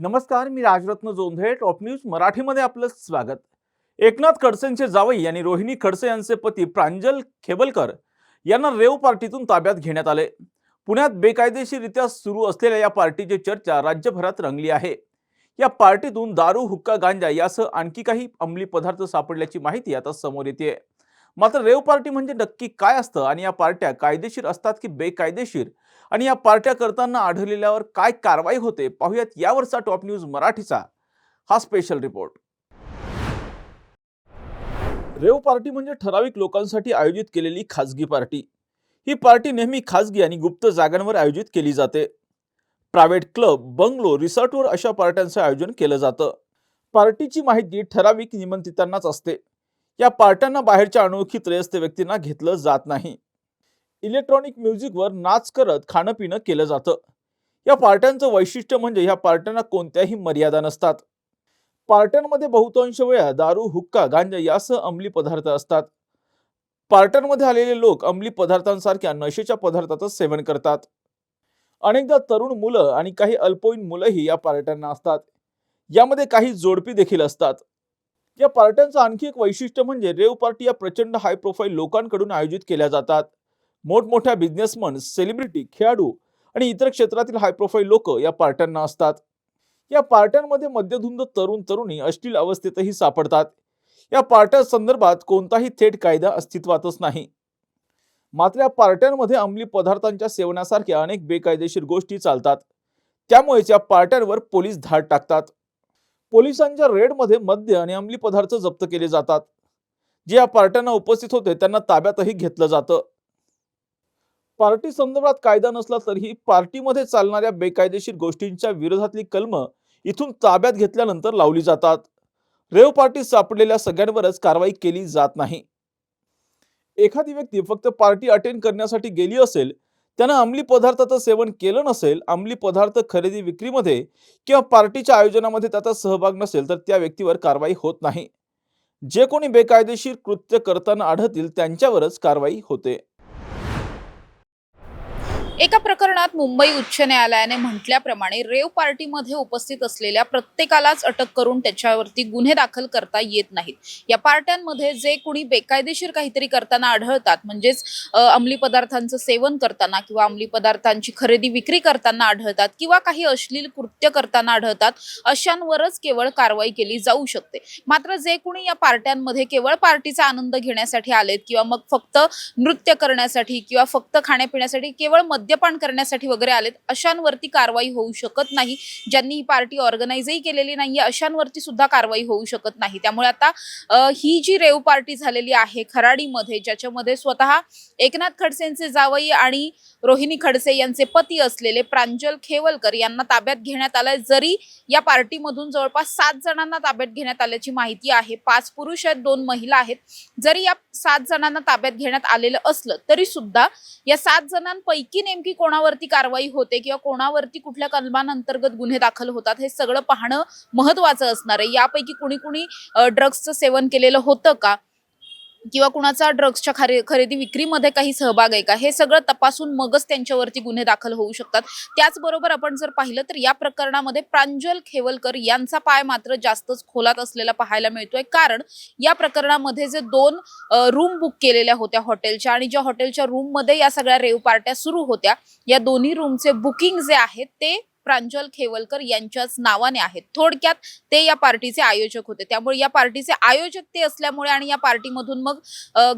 नमस्कार मी Rajratna Jondhale top news मराठीमध्ये आपलं स्वागत. एकनाथ खडसेंचे जावई आणि रोहिणी खडसे यांचे पती प्रांजल खेबलकर यांना रेव पार्टीतून ताब्यात घेण्यात आले. पुण्यात बेकायदेशीररित्या सुरू असलेल्या या पार्टीची चर्चा राज्यभरात रंगली आहे. या पार्टीतून दारू हुक्का गांजा यासह आणखी काही अंमली पदार्थ सापडल्याची माहिती आता समोर येते मात्र रेव पार्टी म्हणजे नक्की काय असतं? आणि या पार्ट्या कायदेशीर असतात की बेकायदेशीर? आणि या पार्ट्या करताना आढळलेल्यावर काय कारवाई होते? पाहूयात यावरचा टॉप न्यूज मराठीचा. हा स्पेशल रिपोर्ट रेव पार्टी म्हणजे ठराविक लोकांसाठी आयोजित केलेली खाजगी पार्टी. ही पार्टी नेहमी खाजगी आणि गुप्त जागांवर आयोजित केली जाते. प्रायव्हेट क्लब बंगलो रिसॉर्टवर अशा पार्ट्यांचं आयोजन केलं जातं. पार्टीची माहिती ठराविक निमंत्रितांनाच असते. या पार्ट्यांना बाहेरच्या अनोळखी त्रयस्थ व्यक्तींना घेतलं जात नाही. इलेक्ट्रॉनिक म्युझिकवर नाच करत खाणं पिणं केलं जातं. या पार्ट्यांचं वैशिष्ट्य म्हणजे ह्या पार्ट्यांना कोणत्याही मर्यादा नसतात. पार्ट्यांमध्ये बहुतांश वेळा दारू हुक्का गांजा यासह अंमली पदार्थ असतात. पार्ट्यांमध्ये आलेले लोक अंमली पदार्थांसारख्या नशेच्या पदार्थाचं सेवन करतात. अनेकदा तरुण मुलं आणि काही अल्पवयीन मुलंही या पार्ट्यांना असतात. यामध्ये काही जोडपी देखील असतात. या पार्ट्यांचं आणखी एक वैशिष्ट्य म्हणजे रेव पार्टी या प्रचंड हाय प्रोफाईल लोकांकडून आयोजित केल्या जातात. मोठमोठ्या बिझनेसमन सेलिब्रिटी खेळाडू आणि इतर क्षेत्रातील हाय प्रोफाईल लोक या पार्ट्यांना असतात. या पार्ट्यांमध्ये मध्यधुंद तरुण तरुणी अश्लील अवस्थेतही सापडतात. या पार्ट्या संदर्भात कोणताही थेट कायदा अस्तित्वातच नाही. मात्र या पार्ट्यांमध्ये अंमली पदार्थांच्या सेवनासारख्या अनेक बेकायदेशीर गोष्टी चालतात. त्यामुळेच या पार्ट्यांवर पोलीस धाड टाकतात. पोलिसांच्या रेडमध्ये मद्य आणि अंमली पदार्थ जप्त केले जातात. जे या पार्ट्यांना उपस्थित होते त्यांना ताब्यातही घेतलं जातं. पार्टी संदर्भात कायदा नसला तरीही पार्टीमध्ये चालणाऱ्या बेकायदेशीर गोष्टींच्या विरोधातली कलम इथून ताब्यात घेतल्यानंतर लावली जातात. रेव पार्टीत सापडलेल्या सगळ्यांवरच कारवाई केली जात नाही. एखादी व्यक्ती फक्त पार्टी अटेंड करण्यासाठी गेली असेल त्यानं अंमली पदार्थाचं सेवन केलं नसेल अंमली पदार्थ खरेदी विक्रीमध्ये किंवा पार्टीच्या आयोजनामध्ये त्याचा सहभाग नसेल तर त्या व्यक्तीवर कारवाई होत नाही. जे कोणी बेकायदेशीर कृत्य करताना आढळतील त्यांच्यावरच कारवाई होते. एका प्रकरणात मुंबई उच्च न्यायालयाने म्हटल्याप्रमाणे रेव पार्टीमध्ये उपस्थित असलेल्या प्रत्येकालाच अटक करून त्याच्यावरती गुन्हे दाखल करता येत नाहीत. या पार्ट्यांमध्ये जे कोणी बेकायदेशीर काहीतरी करताना आढळतात म्हणजेच अंमली पदार्थांचं सेवन करताना किंवा अंमली पदार्थांची खरेदी विक्री करताना आढळतात किंवा काही अश्लील कृत्य करताना आढळतात अशांवरच केवळ कारवाई केली जाऊ शकते. मात्र जे कोणी या पार्ट्यांमध्ये केवळ पार्टीचा आनंद घेण्यासाठी आलेत किंवा मग फक्त नृत्य करण्यासाठी किंवा फक्त खाण्यापिण्यासाठी केवळ मध्य मद्यपान करण्यासाठी वगैरे आलेत अशांवरती कारवाई होऊ शकत नाही. ज्यांनी ही पार्टी ऑर्गनाईजही केलेली नाहीये अशांवरती सुद्धा कारवाई होऊ शकत नाही. त्यामुळे आता ही जी रेव पार्टी झालेली आहे खराडीमध्ये ज्याच्यामध्ये स्वतः एकनाथ खडसेंचे जावई आणि रोहिणी खडसे यांचे पती असलेले प्रांजल खेवलकर यांना ताब्यात घेण्यात आलंय. जरी या पार्टीमधून जवळपास सात जणांना ताब्यात घेण्यात आल्याची माहिती आहे पाच पुरुष आहेत दोन महिला आहेत. जरी या सात जणांना ताब्यात घेण्यात आलेलं असलं तरी सुद्धा या सात जणांपैकी नेमकी कोणावरती कारवाई होते किंवा कोणावरती कुठल्या कलमांअंतर्गत गुन्हे दाखल होतात हे सगळं पाहणं महत्वाचं असणार आहे. यापैकी कुणी कुणी ड्रग्सचं सेवन केलेलं होतं का? किंवा कुणाचा ड्रग्सच्या खरे खरेदी विक्रीमध्ये काही सहभाग आहे का? हे सगळं तपासून मगच त्यांच्यावरती गुन्हे दाखल होऊ शकतात. त्याचबरोबर आपण जर पाहिलं तर या प्रकरणामध्ये प्रांजल खेवलकर यांचा पाय मात्र जास्तच खोलात असलेला पाहायला मिळतोय. कारण या प्रकरणामध्ये जे दोन रूम बुक केलेल्या होत्या हॉटेलच्या आणि ज्या हॉटेलच्या रूममध्ये या सगळ्या रेव पार्ट्या सुरू होत्या या दोन्ही रूमचे बुकिंग जे आहेत ते प्रांजल खेवलकर यांच्याच नावाने आहेत. थोडक्यात ते या पार्टीचे आयोजक होते. त्यामुळे या पार्टीचे आयोजक ते असल्यामुळे आणि या पार्टीमधून मग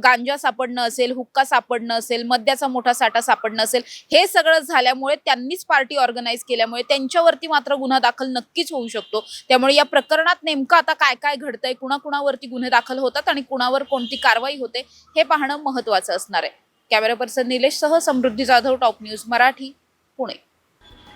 गांजा सापडणं असेल हुक्का सापडणं असेल मद्याचा मोठा साठा सापडणं असेल हे सगळं झाल्यामुळे त्यांनीच पार्टी ऑर्गनाईज केल्यामुळे त्यांच्यावरती मात्र गुन्हा दाखल नक्कीच होऊ शकतो. त्यामुळे या प्रकरणात नेमकं आता काय काय घडतंय कुणाकुणावरती गुन्हे दाखल होतात आणि कुणावर कोणती कारवाई होते हे पाहणं महत्वाचं असणार आहे. कॅमेरा पर्सन निलेश सह समृद्धी जाधव टॉप न्यूज मराठी पुणे.